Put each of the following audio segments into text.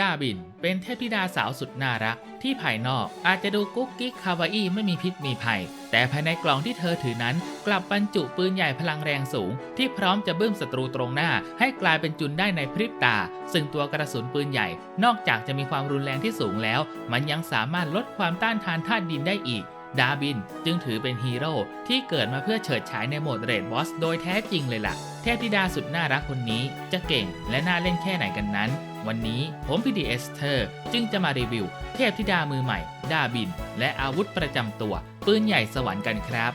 ดาบิน เป็นเทพธิดาสาวสุดน่ารัก ที่ภายนอกอาจจะดูกุ๊กกิ๊กคาวาอี้ไม่มีพิษมีภัย แต่ภายในกล่องที่เธอถือนั้น กลับบรรจุปืนใหญ่พลังแรงสูง ที่พร้อมจะบึ้มศัตรูตรงหน้า ให้กลายเป็นจุนได้ในพริบตา ซึ่งตัวกระสุนปืนใหญ่ นอกจากจะมีความรุนแรงที่สูงแล้ว มันยังสามารถลดความต้านทานธาตุดินได้อีกดาบินจึงถือเป็นฮีโร่ที่เกิดมาเพื่อเฉิดฉายในโหมดเรดบอสโดยแท้จริงเลยล่ะ เทพธิดาสุดน่ารักคนนี้จะเก่งและน่าเล่นแค่ไหนกันนั้น วันนี้ผมพีดีเอสเธอร์จึงจะมารีวิว เทพธิดามือใหม่ ดาบิน และอาวุธประจำตัว ปืนใหญ่สวรรค์กันครับ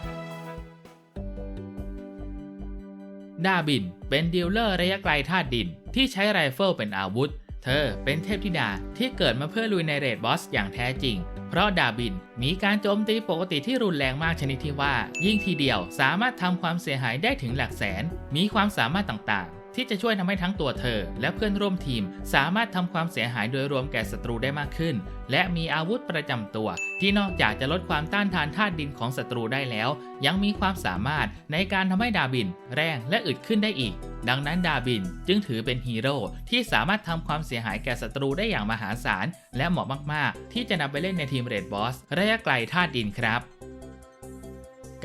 ดาบินเป็นดีลเลอร์ระยะไกลธาตุดิน ที่ใช้ไรเฟิลเป็นอาวุธ เธอเป็นเทพธิดาที่เกิดมาเพื่อลุยในเรดบอสอย่างแท้จริง เพราะดาบินมีการโจมตีปกติที่รุนแรงมากชนิดที่ว่า ยิ่งทีเดียวสามารถทำความเสียหายได้ถึงหลักแสน มีความสามารถต่าง ที่จะช่วยทำให้ทั้งตัวเธอ และเพื่อนร่วมทีม สามารถทำความเสียหายโดยรวมแก่ศัตรูได้มากขึ้น และมีอาวุธประจำตัว ที่นอกจากจะลดความต้านทานธาตุดินของศัตรูได้แล้ว ยังมีความสามารถในการทำให้ดาบิน แรงและอึดขึ้นได้อีก ดังนั้นดาบินจึงถือเป็นฮีโร่ที่สามารถทำความเสียหายแก่ศัตรูได้อย่างมหาศาลและเหมาะมากๆ ที่จะนำไปเล่นในทีมเรดบอสระยะไกลธาตุดินครับ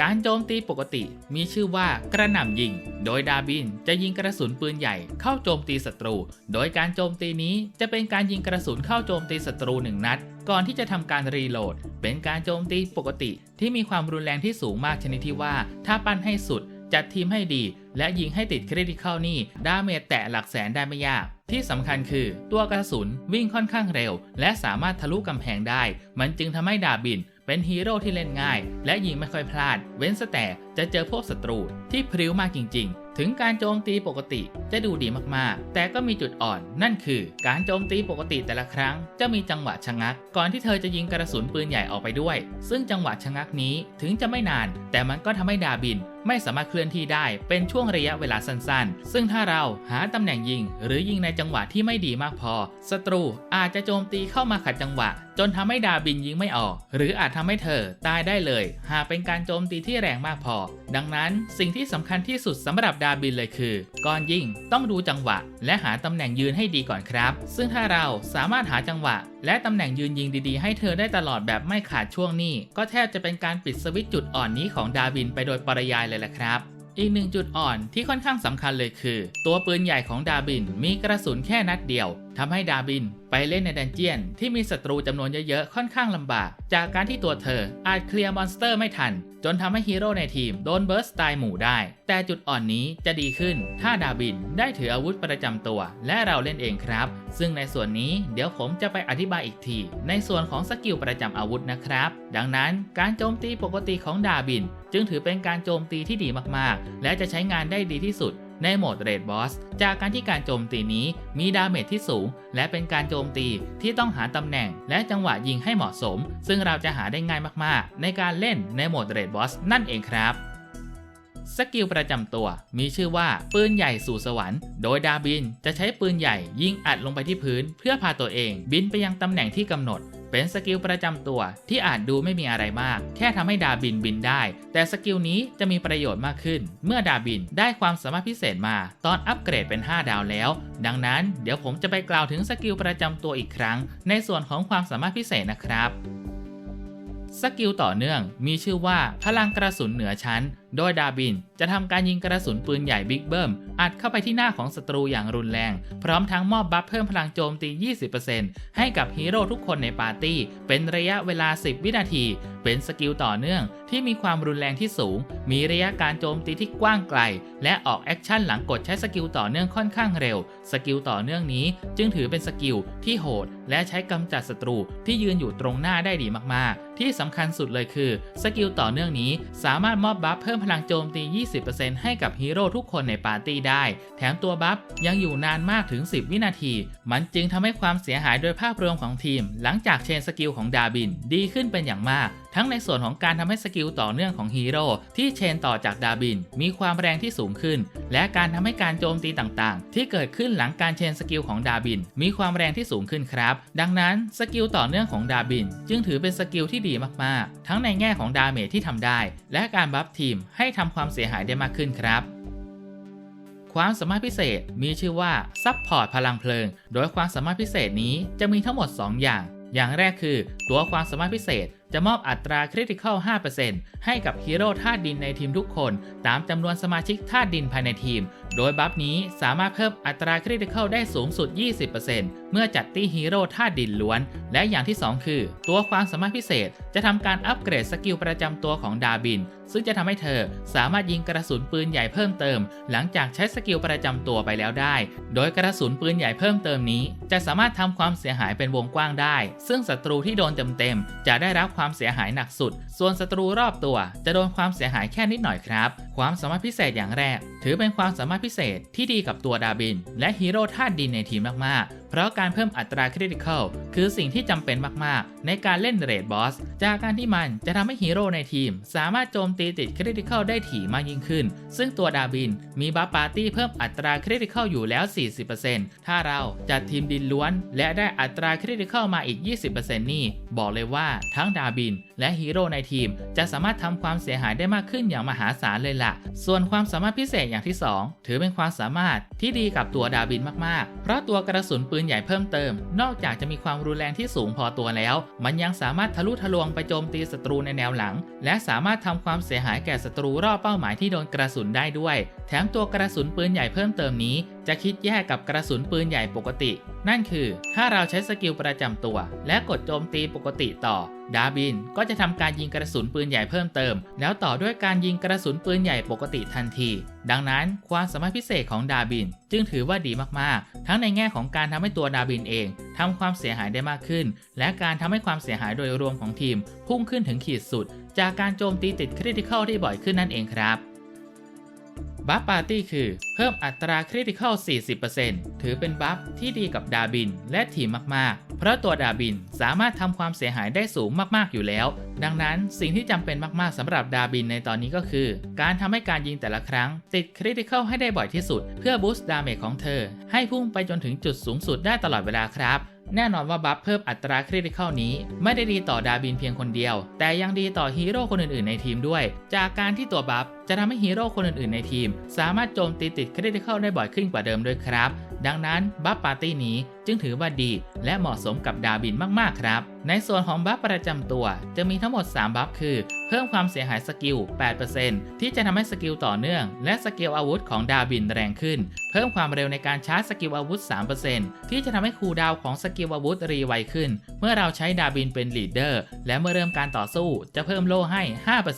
การโจมตีปกติมีชื่อว่ากระหน่ำยิง โดยดาบินจะยิงกระสุนปืนใหญ่เข้าโจมตีศัตรู โดยการโจมตีนี้จะเป็นการยิงกระสุนเข้าโจมตีศัตรูหนึ่งนัด ก่อนที่จะทำการรีโหลด เป็นการโจมตีปกติ ที่มีความรุนแรงที่สูงมากชนิดที่ว่า ถ้าปั้นให้สุด จัดทีมให้ดี และยิงให้ติดคริติคอลนี่ดาเมจแตะหลักแสนได้ไม่ยากที่สำคัญคือตัวกระสุนวิ่งค่อนข้างเร็ว และสามารถทะลุกำแพงได้ มันจึงทำให้ดาบิน เป็นฮีโร่ที่เล่นง่าย และยิงไม่ค่อยพลาด เว้นแต่จะเจอพวกศัตรูที่พริ้วมากจริง ๆถึงการโจมตีปกติจะดูดีมากๆ แต่ก็มีจุดอ่อน นั่นคือ การโจมตีปกติแต่ละครั้ง จะมีจังหวะชะงัก ก่อนที่เธอจะยิงกระสุนปืนใหญ่ออกไปด้วย ซึ่งจังหวะชะงักนี้ถึงจะไม่นาน แต่มันก็ทำให้ดาบิน ไม่สามารถเคลื่อนที่ได้เป็นช่วงระยะเวลาสั้นๆ ซึ่งถ้าเราหาตำแหน่งยิง หรือยิงในจังหวะที่ไม่ดีมากพอ ศัตรูอาจจะโจมตีเข้ามาขัดจังหวะ จนทำให้ดาบินยิงไม่ออก หรืออาจทำให้เธอตายได้เลย หากเป็นการโจมตีที่แรงมากพอ ดังนั้นสิ่งที่สำคัญที่สุดสำหรับดาบินเลยคือ ก่อนยิงต้องดูจังหวะ และหาตำแหน่งยืนให้ดีก่อนครับ ซึ่งถ้าเราสามารถหาจังหวะ และตำแหน่งยืนยิงดีๆ ให้เธอได้ตลอดแบบไม่ขาดช่วงนี้ ก็แทบจะเป็นการปิดสวิตช์จุดอ่อนนี้ของดาบินไปโดยปริยายเลยแหละครับ อีกหนึ่งจุดอ่อนที่ค่อนข้างสำคัญเลยคือ ตัวปืนใหญ่ของดาบินมีกระสุนแค่นัดเดียว ทำให้ดาบินไปเล่นในดันเจียนที่มีศัตรูจำนวนเยอะๆ ค่อนข้างลำบาก จากการที่ตัวเธออาจเคลียร์มอนสเตอร์ไม่ทัน จนทำให้ฮีโร่ในทีมโดนเบิร์สตายหมู่ได้ แต่จุดอ่อนนี้จะดีขึ้น ถ้าดาบินได้ถืออาวุธประจำตัว และเราเล่นเองครับ ซึ่งในส่วนนี้เดี๋ยวผมจะไปอธิบายอีกที ในส่วนของสกิลประจำอาวุธนะครับ ดังนั้นการโจมตีปกติของดาบิน จึงถือเป็นการโจมตีที่ดีมากๆ และจะใช้งานได้ดีที่สุด ในโหมดเรดบอสจากการที่การโจมตีนี้มีดาเมจที่สูง และเป็นการโจมตีที่ต้องหาตำแหน่ง และจังหวะยิงให้เหมาะสม ซึ่งเราจะหาได้ง่ายมากๆ ในการเล่นในโหมดเรดบอสนั่นเองครับสกิลประจำตัวมีชื่อว่าปืนใหญ่สู่สวรรค์ โดยดาบินจะใช้ปืนใหญ่ยิงอัดลงไปที่พื้น เพื่อพาตัวเองบินไปยังตำแหน่งที่กำหนด เป็นสกิลประจำตัวที่อาจดูไม่มีอะไรมาก แค่ทำให้ดาบินบินได้ แต่สกิลนี้จะมีประโยชน์มากขึ้น เมื่อดาบินได้ความสามารถพิเศษมา ตอนอัปเกรดเป็น 5 ดาวแล้ว ดังนั้นเดี๋ยวผมจะไปกล่าวถึงสกิลประจำตัวอีกครั้ง ในส่วนของความสามารถพิเศษนะครับสกิลต่อเนื่องมีชื่อว่าพลังกระสุนเหนือชั้น โดยดาบินจะทำการยิงกระสุนปืนใหญ่บิ๊กเบิ้ม อัดเข้าไปที่หน้าของศัตรูอย่างรุนแรง พร้อมทั้งมอบบัฟเพิ่มพลังโจมตี 20%ให้กับฮีโร่ทุกคนในปาร์ตี้ เป็นระยะเวลา 10 วินาที เป็นสกิลต่อเนื่องที่มีความรุนแรงที่สูง มีระยะการโจมตีที่กว้างไกล และออกแอคชั่นหลังกดใช้สกิลต่อเนื่องค่อนข้างเร็ว สกิลต่อเนื่องนี้จึงถือเป็นสกิลที่โหด และใช้กำจัดศัตรูที่ยืนอยู่ตรงหน้าได้ดีมากๆ ที่สำคัญสุดเลยคือ สกิลต่อเนื่องนี้สามารถมอบบัฟเพิ่มพลังโจมตี 20%ให้กับฮีโร่ทุกคนในปาร์ตี้ได้ แถมตัวบัฟยังอยู่นานมากถึง 10 วินาที มันจึงทำให้ความเสียหายโดยภาพรวมของทีม หลังจากเชนสกิลของดาบินดีขึ้นเป็นอย่างมาก ทั้งในส่วนของการทำให้สกิลต่อเนื่องของฮีโร่ที่เชนต่อจากดาบิน มีความแรงที่สูงขึ้น และการทำให้การโจมตีต่างๆ ที่เกิดขึ้นหลังการเชนสกิลของดาบิน มีความแรงที่สูงขึ้นครับ ดังนั้นสกิลต่อเนื่องของดาบิน จึงถือเป็นสกิลที่ดีมากๆ ทั้งในแง่ของดาเมจที่ทำได้ และการบัฟทีมให้ทำความเสียหายได้มากขึ้นครับ ความสามารถพิเศษมีชื่อว่าซับพอร์ตพลังเพลิง โดยความสามารถพิเศษนี้จะมีทั้งหมด 2 อย่าง อย่างแรกคือ ตัวความสามารถพิเศษ จะมอบอัตราคริติคอล 5%ให้กับฮีโร่ธาตุดินในทีมทุกคน ตามจำนวนสมาชิกธาตุดินภายในทีม โดยบัฟนี้สามารถเพิ่มอัตราคริติคอลได้สูงสุด 20%เมื่อจัดตี้ฮีโร่ธาตุดินล้วน และอย่างที่ 2 คือ ตัวความสามารถพิเศษ จะทำการอัปเกรดสกิลประจำตัวของดาบิน ซึ่งจะทำให้เธอสามารถยิงกระสุนปืนใหญ่เพิ่มเติม หลังจากใช้สกิลประจำตัวไปแล้วได้ โดยกระสุนปืนใหญ่เพิ่มเติมนี้ จะสามารถทำความเสียหายเป็นวงกว้างได้ ซึ่งศัตรูที่โดนเต็มๆจะได้รับความความเสียหายหนักสุด ส่วนศัตรูรอบตัว จะโดนความเสียหายแค่นิดหน่อยครับ ความสามารถพิเศษอย่างแรก ถือเป็นความสามารถพิเศษที่ดีกับตัวดาบิน และฮีโร่ธาตุดินในทีมมากๆ เพราะการเพิ่มอัตราคริติคอลคือสิ่งที่จำเป็นมาก ๆ ในการเล่นเรดบอส จากการที่มันจะทำให้ฮีโร่ในทีม สามารถโจมตีติดคริติคอลได้ถี่มากยิ่งขึ้น ซึ่งตัวดาบินมีบัฟปาร์ตี้เพิ่มอัตราคริติคอลอยู่แล้ว 40%ถ้าเราจัดทีมดินล้วน และได้อัตราคริติคอลมาอีก 20%นี่บอกเลยว่าทั้งดาบิน และฮีโร่ในทีม จะสามารถทำความเสียหายได้มากขึ้นอย่างมหาศาลเลยล่ะ ส่วนความสามารถพิเศษอย่างที่ 2 ถือเป็นความสามารถที่ดีกับตัวดาบินมาก ๆ เพราะตัวกระสุนปืนใหญ่เพิ่มเติม นอกจากจะมีความรุนแรงที่สูงพอตัวแล้ว มันยังสามารถทะลุทะลวงไปโจมตีศัตรูในแนวหลัง และสามารถทำความเสียหายแก่ศัตรูรอบเป้าหมายที่โดนกระสุนได้ด้วย แถมตัวกระสุนปืนใหญ่เพิ่มเติมนี้ จะคิดแยกกับกระสุนปืนใหญ่ปกติ นั่นคือถ้าเราใช้สกิลประจำตัว และกดโจมตีปกติต่อ ดาบินก็จะทำการยิงกระสุนปืนใหญ่เพิ่มเติม แล้วต่อด้วยการยิงกระสุนปืนใหญ่ปกติทันที ดังนั้นความสามารถพิเศษของดาบิน จึงถือว่าดีมากๆ ทั้งในแง่ของการทำให้ตัวดาบินเองทำความเสียหายได้มากขึ้น และการทำให้ความเสียหายโดยรวมของทีม พุ่งขึ้นถึงขีดสุด จากการโจมตีติดคริติคอลที่บ่อยขึ้นนั่นเองครับ บัฟปาร์ตี้คือเพิ่มอัตราคริติคอล 40%ถือเป็นบัฟที่ดีกับดาบินและทีมมาก ๆ เพราะตัวดาบินสามารถทำความเสียหายได้สูงมาก ๆ อยู่แล้ว ดังนั้นสิ่งที่จำเป็นมาก ๆสำหรับดาบินในตอนนี้ก็คือ การทำให้การยิงแต่ละครั้ง ติดคริติคอลให้ได้บ่อยที่สุด เพื่อบูสต์ดาเมจของเธอ ให้พุ่งไปจนถึงจุดสูงสุดได้ตลอดเวลาครับ แน่นอนว่าบัฟเพิ่มอัตราคริติคอลนี้ ไม่ได้ดีต่อดาบินเพียงคนเดียว แต่ยังดีต่อฮีโร่คนอื่นๆในทีมด้วย จากการที่ตัวบัฟจะทำให้ฮีโร่คนอื่นๆในทีม สามารถโจมตีติดคริติคอลได้บ่อยขึ้นกว่าเดิมด้วยครับ ดังนั้นบัฟปาร์ตี้นี้จึงถือว่าดีและเหมาะสมกับดาบินมาก ๆ ครับ ในส่วนของบัฟประจำตัวจะมีทั้งหมด 3 บัฟคือ เพิ่มความเสียหายสกิล 8%ที่จะทำให้สกิลต่อเนื่อง และสกิลอาวุธของดาบินแรงขึ้น เพิ่มความเร็วในการชาร์จสกิลอาวุธ 3%ที่จะทำให้คูลดาวของสกิลอาวุธรีไวขึ้น เมื่อเราใช้ดาบินเป็นลีดเดอร์และเมื่อเริ่มการต่อสู้ จะเพิ่มโล่ให้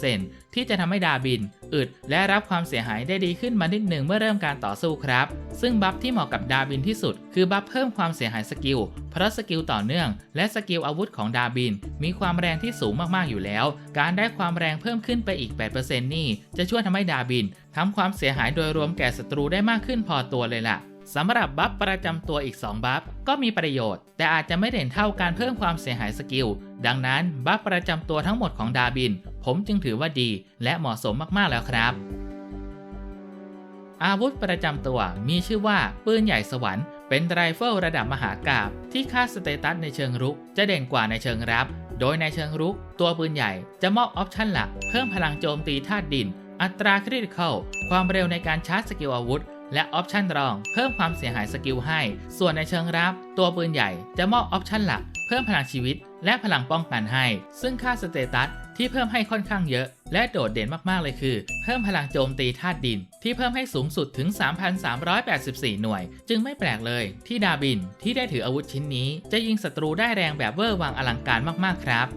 5%ที่จะทำให้ดาบิน อึดและรับความเสียหายได้ดีขึ้นมานิดหนึ่งเมื่อเริ่มการต่อสู้ครับ ซึ่งบัฟที่เหมาะกับดาบินที่สุด คือบัฟเพิ่มความเสียหายสกิล เพราะสกิลต่อเนื่อง และสกิลอาวุธของดาบิน มีความแรงที่สูงมากๆอยู่แล้ว การได้ความแรงเพิ่มขึ้นไปอีก 8%นี่ จะช่วยทำให้ดาบินทำความเสียหายโดยรวมแก่ศัตรูได้มากขึ้นพอตัวเลยล่ะ สำหรับบัฟประจำตัวอีก 2 บัฟก็มีประโยชน์ แต่อาจจะไม่เด่นเท่าการเพิ่มความเสียหายสกิล ดังนั้นบัฟประจำตัวทั้งหมดของดาบิน ผมจึงถือว่าดี และเหมาะสมมากๆแล้วครับ อาวุธประจำตัวมีชื่อว่าปืนใหญ่สวรรค์เป็นไรเฟิลระดับมหากราบที่ค่าสเตตัสในเชิงรุก จะเด่นกว่าในเชิงรับ โดยในเชิงรุก ตัวปืนใหญ่จะมอบออปชั่นหลัก เพิ่มพลังโจมตีธาตุดิน อัตราคริติคอลความเร็วในการชาร์จสกิลอาวุธ และออปชันรองเพิ่มความเสียหายสกิลให้ ส่วนในเชิงรับ ตัวปืนใหญ่จะมอบออปชันหลัก เพิ่มพลังชีวิต และพลังป้องกันให้ ซึ่งค่าสเตตัสที่เพิ่มให้ค่อนข้างเยอะ และโดดเด่นมาก ๆ เลยคือ เพิ่มพลังโจมตีธาตุดิน ที่เพิ่มให้สูงสุดถึง 3,384 หน่วย จึงไม่แปลกเลยที่ดาบินที่ได้ถืออาวุธชิ้นนี้ จะยิงศัตรูได้แรงแบบเวอร์วังอลังการมาก ๆ ครับ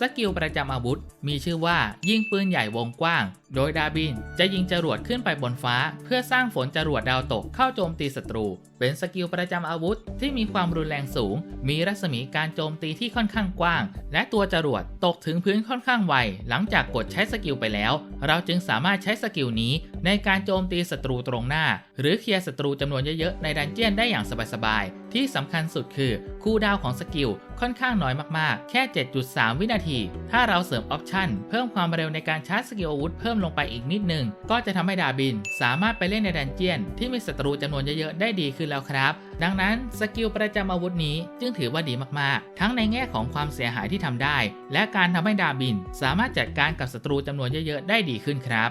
สกิลประจำอาวุธ มีชื่อว่ายิงปืนใหญ่วงกว้าง โดยดาบินจะยิงจรวดขึ้นไปบนฟ้า เพื่อสร้างฝนจรวดดาวตกเข้าโจมตีศัตรู เป็นสกิลประจำอาวุธที่มีความรุนแรงสูง มีรัศมีการโจมตีที่ค่อนข้างกว้าง และตัวจรวดตกถึงพื้นค่อนข้างไว หลังจากกดใช้สกิลไปแล้ว เราจึงสามารถใช้สกิลนี้ ในการโจมตีศัตรูตรงหน้า หรือเคลียร์ศัตรูจำนวนเยอะๆในดันเจียนได้อย่างสบายๆ ที่สำคัญสุดคือคูลดาวของสกิลค่อนข้างน้อยมากๆ แค่ 7.3 วินาที ถ้าเราเสริมออปชันเพิ่มความเร็วในการชาร์จสกิลอาวุธเพิ่มลงไปอีกนิดนึง ก็จะทำให้ดาบิน สามารถไปเล่นในดันเจียน ที่มีศัตรูจำนวนเยอะๆ ได้ดีขึ้นแล้วครับ ดังนั้นสกิลประจำอาวุธนี้จึงถือว่าดีมากๆ ทั้งในแง่ของความเสียหายที่ทำได้ และการทำให้ดาบิน สามารถจัดการกับศัตรูจำนวนเยอะๆ ได้ดีขึ้นครับ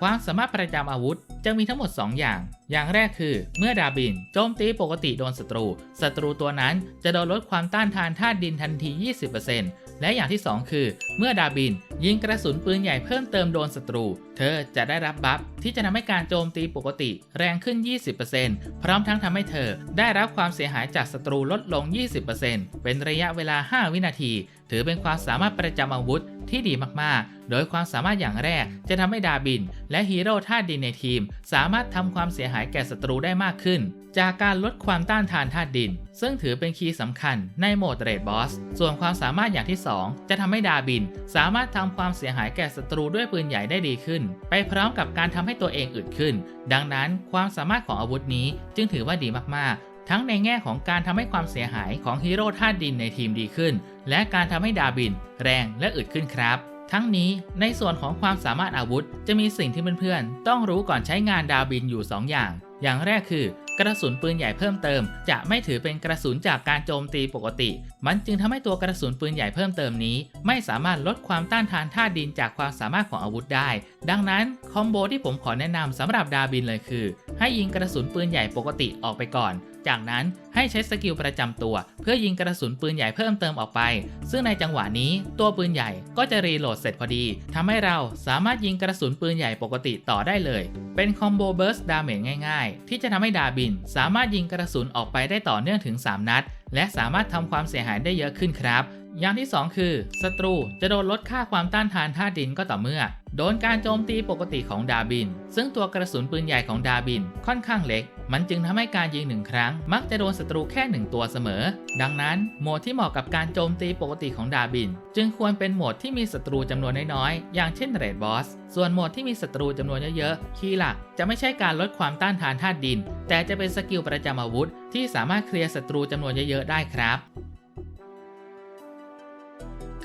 ความสามารถประจำอาวุธ จะมีทั้งหมด 2 อย่าง อย่างแรกคือ เมื่อดาบินโจมตีปกติโดนศัตรู ศัตรูตัวนั้นจะโดนลดความต้านทานธาตุดินทันที 20%และอย่างที่ 2 คือ เมื่อดาบินยิงกระสุนปืนใหญ่เพิ่มเติมโดนศัตรู เธอจะได้รับบัฟที่จะทำให้การโจมตีปกติแรงขึ้น 20%พร้อมทั้งทำให้เธอได้รับความเสียหายจากศัตรูลดลง 20%เป็นระยะเวลา 5 วินาที ถือเป็นความสามารถประจำอาวุธที่ดีมากๆ โดยความสามารถอย่างแรกจะทำให้ดาบิน และฮีโร่ธาตุดินในทีม สามารถทำความเสียหายแก่ศัตรูได้มากขึ้น จากการลดความต้านทานธาตุดิน ซึ่งถือเป็นคีย์สำคัญในโหมดเรดบอส ส่วนความสามารถอย่างที่ 2 จะทำให้ดาบิน สามารถทำความเสียหายแก่ศัตรูด้วยปืนใหญ่ได้ดีขึ้น ไปพร้อมกับการทำให้ตัวเองอึดขึ้น ดังนั้นความสามารถของอาวุธนี้จึงถือว่าดีมากๆ ทั้งในแง่ของการทำให้ความเสียหายของฮีโร่ธาตุดินในทีมดีขึ้น และการทำให้ดาบิน แรงและอึดขึ้นครับ ทั้งนี้ในส่วนของความสามารถอาวุธ จะมีสิ่งที่เพื่อนๆ ต้องรู้ก่อนใช้งานดาบินอยู่ 2 อย่าง อย่างแรกคือกระสุนปืนใหญ่เพิ่มเติม จะไม่ถือเป็นกระสุนจากการโจมตีปกติ มันจึงทำให้ตัวกระสุนปืนใหญ่เพิ่มเติมนี้ ไม่สามารถลดความต้านทานธาตุดินจากความสามารถของอาวุธได้ ดังนั้นคอมโบที่ผมขอแนะนำสำหรับดาบินเลยคือ ให้ยิงกระสุนปืนใหญ่ปกติออกไปก่อน จากนั้นให้ใช้สกิลประจำตัว เพื่อยิงกระสุนปืนใหญ่เพิ่มเติมออกไป ซึ่งในจังหวะนี้ตัวปืนใหญ่ก็จะรีโหลดเสร็จพอดีทำให้เราสามารถยิงกระสุนปืนใหญ่ปกติต่อได้เลย เป็นคอมโบเบิร์สดาเมจง่ายๆ ที่จะทำให้ดาบิน สามารถยิงกระสุนออกไปได้ต่อเนื่องถึง 3 นัด และสามารถทำความเสียหายได้เยอะขึ้นครับ อย่างที่ 2 คือศัตรูจะโดนลดค่าความต้านทานธาตุดินก็ต่อเมื่อ โดนการโจมตีปกติของดาบิน ซึ่งตัวกระสุนปืนใหญ่ของดาบินค่อนข้างเล็ก มันจึงทำให้การยิงหนึ่งครั้ง มักจะโดนศัตรูแค่หนึ่งตัวเสมอ ดังนั้นโหมดที่เหมาะกับการโจมตีปกติของดาบิน จึงควรเป็นโหมดที่มีศัตรูจำนวนน้อยๆ อย่างเช่นเรดบอส ส่วนโหมดที่มีศัตรูจำนวนเยอะๆ คีย์หลักจะไม่ใช่การลดความต้านทานธาตุดิน แต่จะเป็นสกิลประจำอาวุธ ที่สามารถเคลียร์ศัตรูจำนวนเยอะๆ ได้ครับ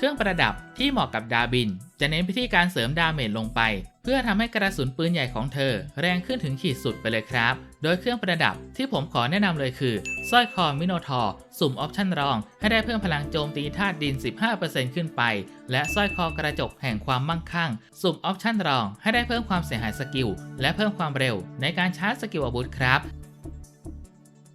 เครื่องประดับที่เหมาะกับดาบิน จะเน้นพิธีการเสริมดาเมจลงไป เพื่อทำให้กระสุนปืนใหญ่ของเธอ แรงขึ้นถึงขีดสุดไปเลยครับ โดยเครื่องประดับที่ผมขอแนะนำเลยคือสร้อยคอมิโนทอร์สุ่มออปชั่นรอง ให้ได้เพิ่มพลังโจมตีธาตุดิน 15%ขึ้นไป และสร้อยคอกระจกแห่งความมั่งคั่ง สุ่มออปชั่นรอง ให้ได้เพิ่มความเสียหายสกิล และเพิ่มความเร็ว ในการชาร์จสกิลอาวุธครับ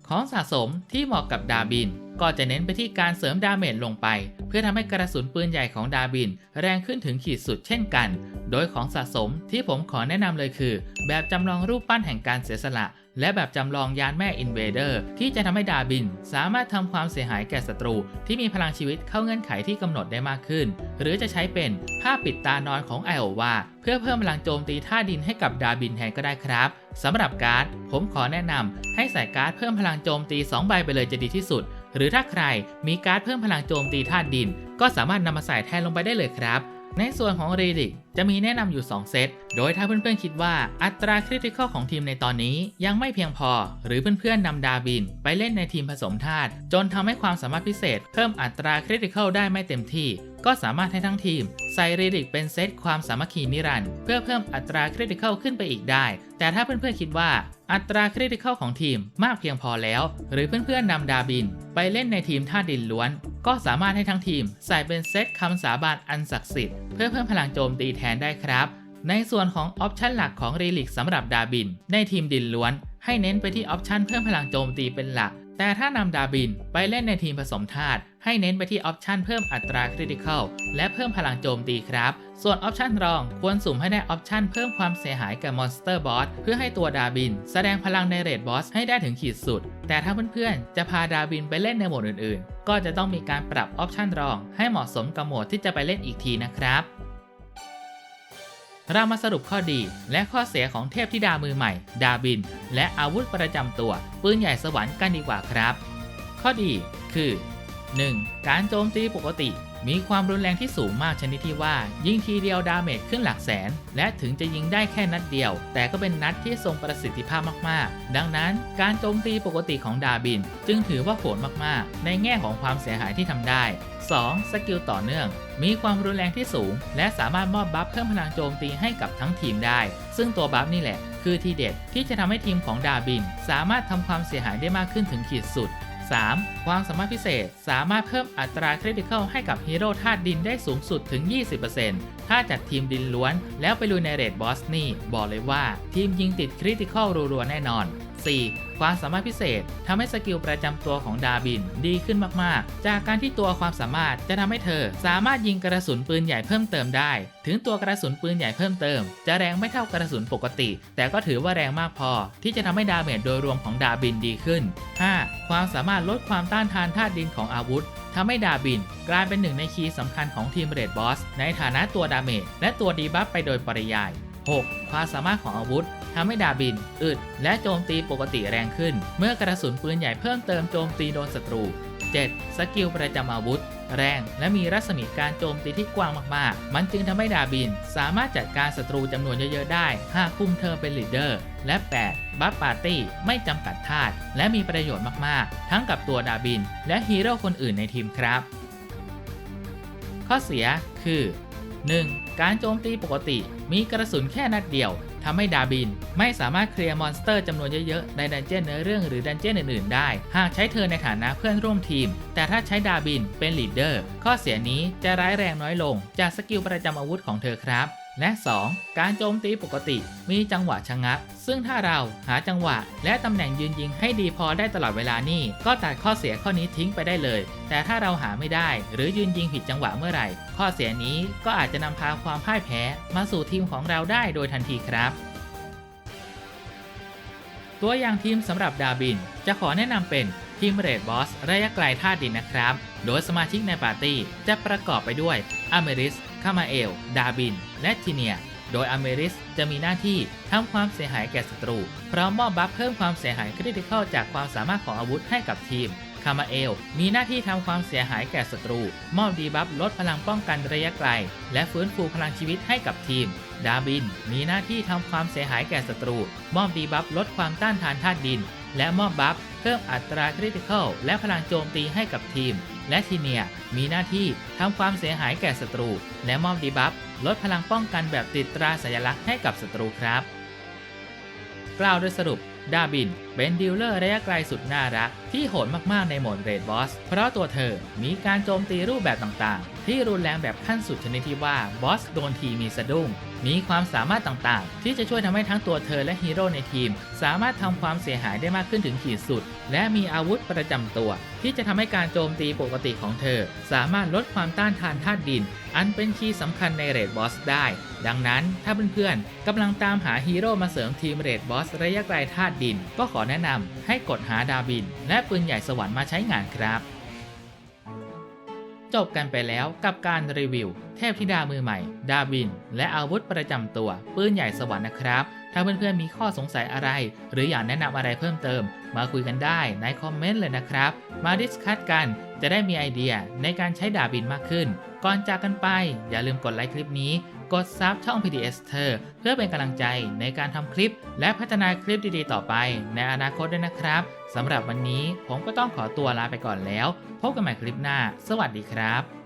ของสะสมที่เหมาะกับดาบิน ก็จะเน้นไปที่การเสริมดาเมจลงไป เพื่อทำให้กระสุนปืนใหญ่ของดาบิน แรงขึ้นถึงขีดสุดเช่นกัน โดยของสะสมที่ผมขอแนะนำเลยคือ แบบจำลองรูปปั้นแห่งการเสียสละ และแบบจำลองยานแม่อินเวเดอร์ที่จะทำให้ดาบิน สามารถทำความเสียหายแก่ศัตรู ที่มีพลังชีวิตเข้าเงื่อนไขที่กำหนดได้มากขึ้น หรือจะใช้เป็นผ้าปิดตานอนของไอโอวาเพื่อเพิ่มพลังโจมตีท่าดินให้กับดาบินแทนก็ได้ครับสำหรับการ์ดผมขอแนะนำให้ใส่การ์ดเพิ่มพลังโจมตี 2 ใบไปเลยจะดีที่สุด หรือถ้าใครมีการ์ดเพิ่มพลังโจมตีธาตุดิน ก็สามารถนำมาใส่แทนลงไปได้เลยครับ ในส่วนของรีลิกจะมีแนะนำอยู่ 2 เซต โดยถ้าเพื่อนๆคิดว่าอัตราคริติคอลของทีมในตอนนี้ยังไม่เพียงพอ หรือเพื่อนๆนำดาบิน ไปเล่นในทีมผสมธาตุจนทำให้ความสามารถพิเศษ เพิ่มอัตราคริติคอลได้ไม่เต็มที่ ก็สามารถให้ทั้งทีม ใส่รีลิกเป็นเซตความสามัคคีนิรันด์เพื่อเพิ่มอัตราคริติคอลขึ้นไปอีกได้ แต่ถ้าเพื่อนๆคิดว่า อัตราคริติคอลของทีมมากเพียงพอแล้ว หรือเพื่อนๆนำดาบิน ไปเล่นในทีมท่าดินล้วน ก็สามารถให้ทั้งทีม ใส่เป็นเซตคำสาบานอันศักดิ์สิทธิ์เพื่อเพิ่มพลังโจมตีแทนได้ครับในส่วนของออปชันหลักของรีลิกสำหรับดาบิน ในทีมดินล้วน ให้เน้นไปที่ออปชันเพิ่มพลังโจมตีเป็นหลัก แต่ถ้านำดาบินไปเล่นในทีมผสมธาตุ ให้เน้นไปที่ออปชันเพิ่มอัตราคริติคอลและเพิ่มพลังโจมตีครับ ส่วนออปชันรองควรสุ่มให้ได้ออปชันเพิ่มความเสียหายกับมอนสเตอร์บอสเพื่อให้ตัวดาบิน แสดงพลังในเรดบอสให้ได้ถึงขีดสุด แต่ถ้าเพื่อนๆ จะพาดาบินไปเล่นในโหมดอื่นๆ ก็จะต้องมีการปรับออปชันรองให้เหมาะสมกับโหมดที่จะไปเล่นอีกทีนะครับเรามาสรุปข้อดีและข้อเสียของเทพธิดามือใหม่ ดาบิน และอาวุธประจำตัว ปืนใหญ่สวรรค์กันดีกว่าครับ ข้อดีคือ 1. การโจมตีปกติ มีความรุนแรงที่สูงมากชนิดที่ว่า ยิงทีเดียวดาเมจขึ้นหลักแสน และถึงจะยิงได้แค่นัดเดียว แต่ก็เป็นนัดที่ทรงประสิทธิภาพมากๆ ดังนั้นการโจมตีปกติของดาบิน จึงถือว่าโหดมากๆ ในแง่ของความเสียหายที่ทำได้ 2. สกิลต่อเนื่อง มีความรุนแรงที่สูง และสามารถมอบบัฟเพิ่มพลังโจมตีให้กับทั้งทีมได้ ซึ่งตัวบัฟนี่แหละคือทีเด็ดที่จะทำให้ทีมของดาบิน สามารถทำความเสียหายได้มากขึ้นถึงขีดสุด 3. ความสามารถพิเศษ สามารถเพิ่มอัตราคริติคอลให้กับฮีโร่ธาตุดินได้สูงสุดถึง 20%ถ้าจัดทีมดินล้วน แล้วไปลุยในเรดบอสนี่ บอกเลยว่า ทีมยิงติดคริติคอลรัวๆแน่นอน 4. ความสามารถพิเศษทำให้สกิลประจำตัวของดาบินดีขึ้นมากๆ จากการที่ตัวความสามารถจะทำให้เธอ สามารถยิงกระสุนปืนใหญ่เพิ่มเติมได้ ถึงตัวกระสุนปืนใหญ่เพิ่มเติม จะแรงไม่เท่ากระสุนปกติ แต่ก็ถือว่าแรงมากพอ ที่จะทำให้ดาเมจโดยรวมของดาบินดีขึ้น 5. ความสามารถลดความต้านทานธาตุดินของอาวุธทำให้ดาบินกลายเป็นหนึ่งในคีย์สำคัญของทีมเรดบอสในฐานะตัวดาเมจและตัวดีบัฟไปโดยปริยาย 6. ความสามารถของอาวุธ ทำให้ดาบิน อึด และโจมตีปกติแรงขึ้น เมื่อกระสุนปืนใหญ่เพิ่มเติมโจมตีโดนศัตรู 7. สกิลประจำอาวุธ แรง และมีรัศมีการโจมตีที่กว้างมากๆ มันจึงทำให้ดาบิน สามารถจัดการศัตรูจำนวนเยอะๆ ได้หากคุมเธอเป็นลีดเดอร์ และ 8. บัฟปาร์ตี้ไม่จำกัดธาตุและมีประโยชน์มากๆ ทั้งกับตัวดาบิน และฮีโร่คนอื่นในทีมครับ ข้อเสียคือ 1. การโจมตีปกติมีกระสุนแค่นัดเดียว ทำให้ดาบิน ไม่สามารถเคลียร์มอนสเตอร์จำนวนเยอะๆในดันเจี้ยนเนื้อเรื่องหรือดันเจี้ยนอื่นๆได้ หากใช้เธอในฐานะเพื่อนร่วมทีม แต่ถ้าใช้ดาบินเป็นลีดเดอร์ข้อเสียนี้จะร้ายแรงน้อยลง จากสกิลประจำอาวุธของเธอครับ และ 2. การโจมตีปกติมีจังหวะชะงัก ซึ่งถ้าเราหาจังหวะ และตำแหน่งยืนยิงให้ดีพอได้ตลอดเวลานี่ ก็ตัดข้อเสียข้อนี้ทิ้งไปได้เลย แต่ถ้าเราหาไม่ได้ หรือยืนยิงผิดจังหวะเมื่อไหร่ ข้อเสียนี้ก็อาจจะนำพาความพ่ายแพ้ มาสู่ทีมของเราได้โดยทันทีครับ ตัวอย่างทีมสำหรับดาบิน จะขอแนะนำเป็นทีมเรดบอสระยะไกลธาดินนะครับ โดยสมาชิกในปาร์ตี้จะประกอบไปด้วยอเมริสคามาเอล ดาบิน และทีเนีย โดยอเมริสจะมีหน้าที่ทำความเสียหายแก่ศัตรู พร้อมมอบบัฟเพิ่มความเสียหายคริติคอลจากความสามารถของอาวุธให้กับทีม คามาเอล มีหน้าที่ทำความเสียหายแก่ศัตรู มอบดีบัฟลดพลังป้องกันระยะไกล และฟื้นฟูพลังชีวิตให้กับทีม ดาบิน มีหน้าที่ทำความเสียหายแก่ศัตรู มอบดีบัฟลดความต้านทานธาตุดิน และมอบบัฟเพิ่มอัตราคริติคอลและพลังโจมตีให้กับทีม และทีเนียมีหน้าที่ทำความเสียหายแก่ศัตรู และมอบดีบัฟลดพลังป้องกันแบบติดตราสัญลักษณ์ให้กับศัตรูครับ กล่าวโดยสรุป ดาบิน เป็นดีลเลอร์ระยะไกลสุดน่ารัก ที่โหดมากๆในโหมดเรดบอส เพราะตัวเธอมีการโจมตีรูปแบบต่างๆ ที่รุนแรงแบบขั้นสุดชนิดที่ว่าบอสโดนทีมีสะดุ้ง มีความสามารถต่างๆ ที่จะช่วยทำให้ทั้งตัวเธอและฮีโร่ในทีม สามารถทำความเสียหายได้มากขึ้นถึงขีดสุด และมีอาวุธประจำตัว ที่จะทำให้การโจมตีปกติของเธอ สามารถลดความต้านทานธาตุดิน อันเป็นคีย์สำคัญในเรดบอสได้ ดังนั้นถ้าเพื่อนๆกำลังตามหาฮีโร่มาเสริมทีมเรดบอสระยะไกลธาตุดิน ก็ขอแนะนำให้กดหาดาบิน และปืนใหญ่สวรรค์มาใช้งานครับ จบกันไปแล้วกับการรีวิว เทพธิดามือใหม่ ดาบิน และอาวุธประจำตัว ปืนใหญ่สวรรค์นะครับ ถ้าเพื่อนๆมีข้อสงสัยอะไร หรืออยากแนะนำอะไรเพิ่มเติม มาคุยกันได้ในคอมเมนต์เลยนะครับ มาดิสคัตกันจะได้มีไอเดียในการใช้ดาบินมากขึ้น ก่อนจากกันไปอย่าลืมกดไลค์คลิปนี้ กดซับช่อง PDS เธอเพื่อเป็นกำลังใจในการทำคลิป และพัฒนาคลิปดีๆ ต่อไปในอนาคตด้วยนะครับสำหรับวันนี้ผมก็ต้องขอตัวลาไปก่อนแล้ว พบกันใหม่คลิปหน้า สวัสดีครับ